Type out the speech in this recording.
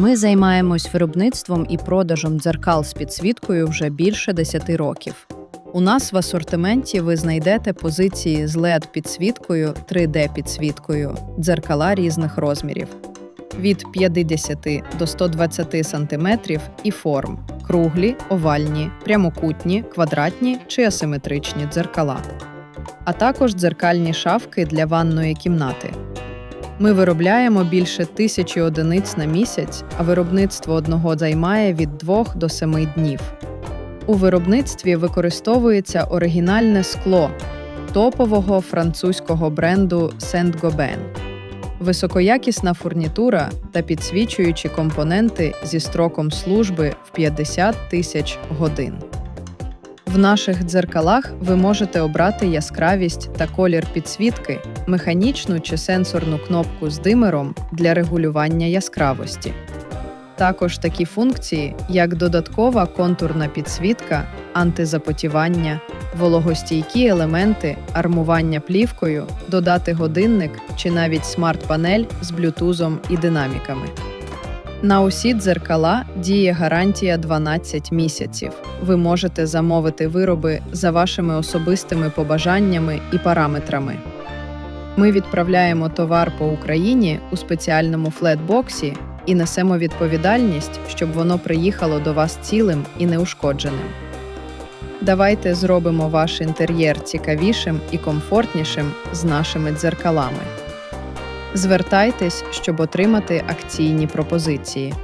Ми займаємось виробництвом і продажем дзеркал з підсвіткою вже більше 10 років. У нас в асортименті ви знайдете позиції з led підсвіткою, 3D-підсвіткою, дзеркала різних розмірів від 50 до 120 см і форм круглі, овальні, прямокутні, квадратні чи асиметричні дзеркала, а також дзеркальні шафки для ванної кімнати. Ми виробляємо більше тисячі одиниць на місяць, а виробництво одного займає від 2 до 7 днів. У виробництві використовується оригінальне скло топового французького бренду Saint-Gobain, високоякісна фурнітура та підсвічуючі компоненти зі строком служби в 50 тисяч годин. В наших дзеркалах ви можете обрати яскравість та колір підсвітки, механічну чи сенсорну кнопку з димером для регулювання яскравості. Також такі функції, як додаткова контурна підсвітка, антизапотівання, вологостійкі елементи, армування плівкою, додати годинник чи навіть смарт-панель з блютузом і динаміками. На усі дзеркала діє гарантія 12 місяців. Ви можете замовити вироби за вашими особистими побажаннями і параметрами. Ми відправляємо товар по Україні у спеціальному флетбоксі і несемо відповідальність, щоб воно приїхало до вас цілим і неушкодженим. Давайте зробимо ваш інтер'єр цікавішим і комфортнішим з нашими дзеркалами. Звертайтесь, щоб отримати акційні пропозиції.